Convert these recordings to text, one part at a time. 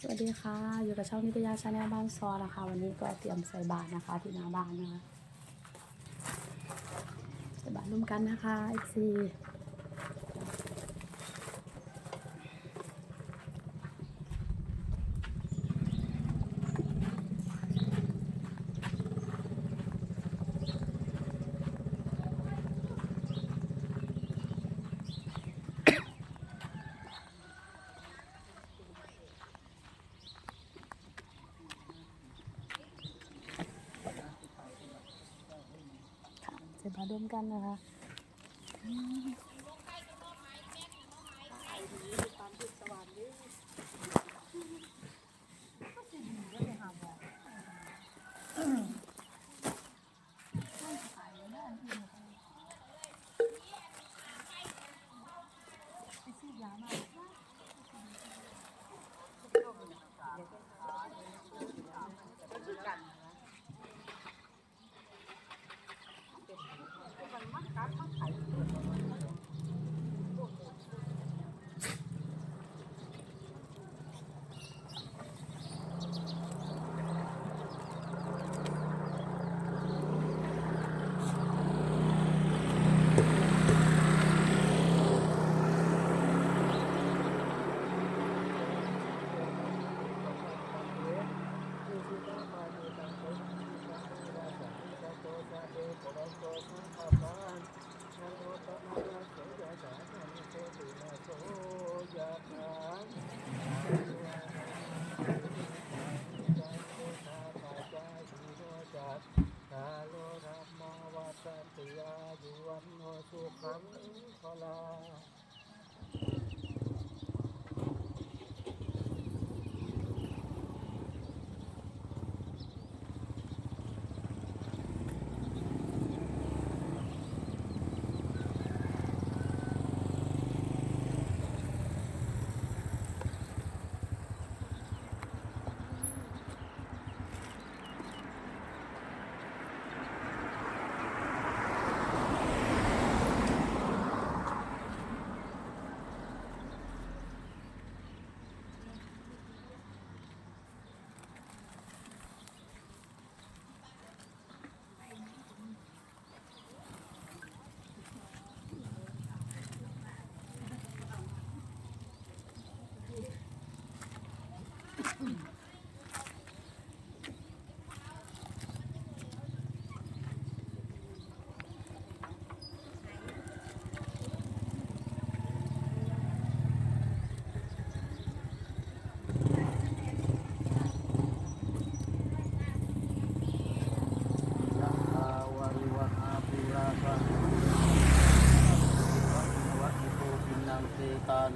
สวัสดีค่ะ อยู่กับช่องนิตยาชาแนลบ้านซอนะคะ วันนี้ก็เตรียมใส่บาตรนะคะ ที่หน้าบ้านนะคะใส่บาตรร่วมกันนะคะอีกซี พาตรร่วมกันนะคะ สุขังเตตา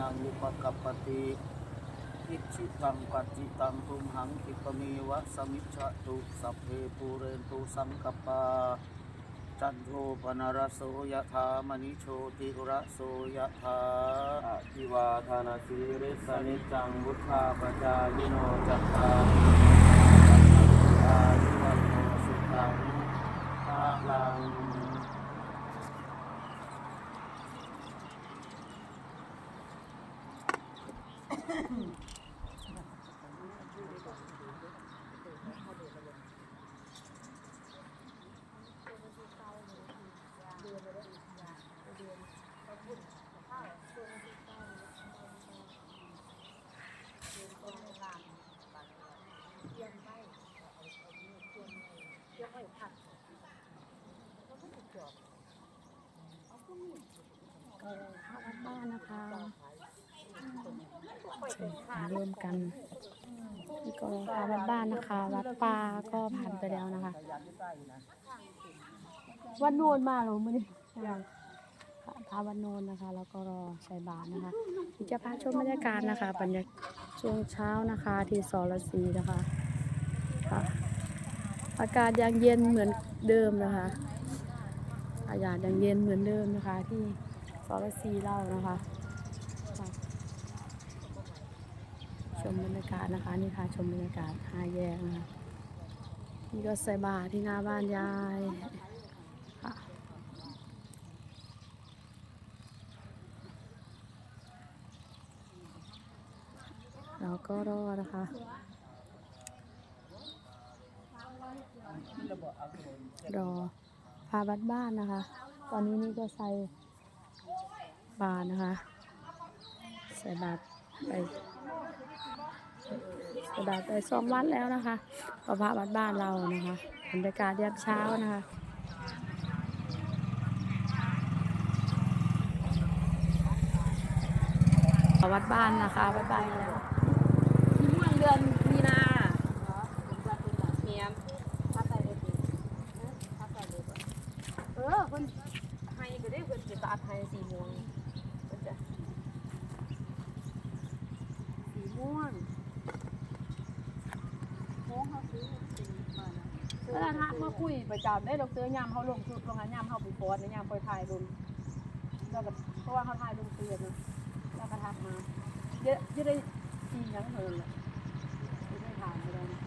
นังยุปกัปปติ อิชิตังปัจจิตังทุมหังคิปะเมวะสมิจฉตุสัพเพปูเรนตุสังกปาจันโทปนารโสยถามณิโชติระโสยถาอธิวาทานาสีริสนิจังวุธาปจายโนจัตตายุวันโนสุขังภาลัง ก็เข้าวัดบ้านนะคะใส่บาตรร่วมกันนี่ก็เข้าวัดบ้านนะคะ วัดป่าก็ผ่านไปแล้วนะคะ วันโนนมาเหรอมื่อนี้ค่ะพาวันโนนนะคะ แล้วก็รอใส่บาตรนะคะที่จะพาชมบรรยากาศนะคะบรรยากาศช่วงเช้านะคะที่สรสีนะคะค่ะ อากาศยังเย็นเหมือนเดิมนะคะ อากาศยังเย็นเหมือนเดิมนะคะ ที่สรสีเล่านะคะชมบรรยากาศนะคะนี่ค่ะชมบรรยากาศหาแยกนะคะนี่ก็ใส่บาตรที่หน้าบ้านยายค่ะเราก็รอนะคะ รอพาบัดบ้านนะคะ ตอนนี้นี่ก็ใส่บาตรนะคะ ใส่บาตไปใส่บาตไปสองวันแล้วนะคะก็พระวัดบ้านเรานะคะบรรยากาศยามเช้านะคะวัดบ้านนะคะวัดบ้านแล้วที่ม่วนเดือนมีนาเมียมพัดใส่เลยดิพัดใส่เลยบ่เออเพิ่นให้ก็ได้เพิ่นสิตัดให้สีม่วงเพิ่นจะสี ม่วงม่วงเขาซื้อสีมานะเวลาทักมาคุยประจำได้ดอกเตอร์ยามเขาลงชุดลงงานยามเขาไปโพสต์ยามคอยถ่ายรุมแล้วก็เพราะว่าเขาถ่ายรุมเตือนเนาะแล้วก็ทักมาเยอะเยอะได้จริงยังเพิ่นแหละ ไม่ถามไม่ได้นะ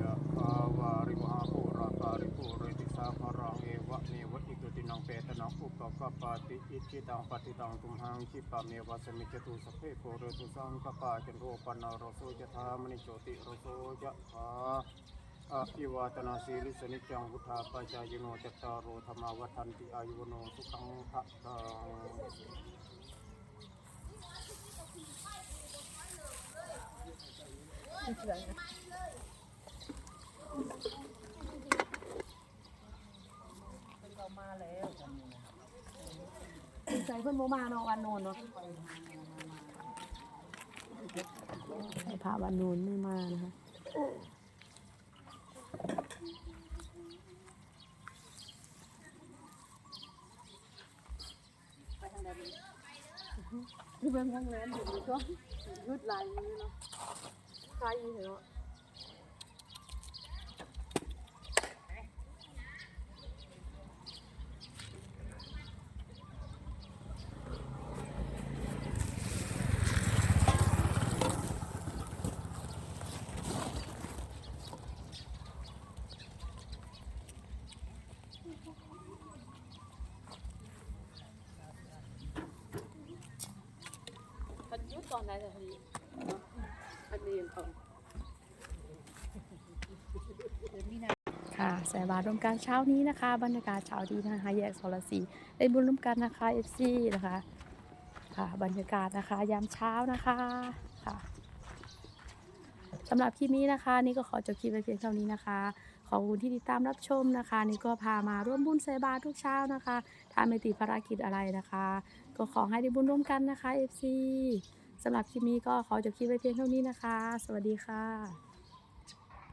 ยะคาวาริวหาภูราคาริภูเรติสาภรังเอวะเมวะอิตุตินังเปตนังอุป กปาติอิจิตังปฏิตังตุมหังคิปะเมวะสมิจตุสพเพโพเรตุสังกปาจันโทปนารโสยธามณิโชติรโสยะธาอะอิวาตนาสีลิสนิจังพุทธาปัจจายโนจัตตารโอธรรมวัฏันติอายุโนสุขังภะลังเรามาแล้ว ใจเพิ่นโมมาเนาะวันโนนเนาะให้พระวันนูนไม่มานะคะที่เบิ่งข้างแรมอยู่นี่ก็รุดลายอเนาะคล้ายอยู่เนาะพันยุตอ นไหนแต่พอดีพันเรียนเอค่ะใส่บาตรร่วมกันเช้านี้นะคะ บรรยากาศเช้าดีนะคะ แยกโซลสีได้บุญร่วมกันนะคะ FC นะคะ ค่ะ บรรยากาศนะคะยามเช้านะคะค่ะสำหรับคลิปนี้นะคะ นี่ก็ขอจบคลิปไปเพียงเท่านี้นะคะ ขอบคุณที่ติดตามรับชมนะคะ นี่ก็พามาร่วมบุญใส่บาตรทุกเช้านะคะถ้าไม่ติดภารกิจอะไรนะคะ ก็ขอให้ได้บุญร่วมกันนะคะ FC สำหรับคลิปนี้ก็ขอจบคลิปไว้เพียงเท่านี้นะคะ สวัสดีค่ะ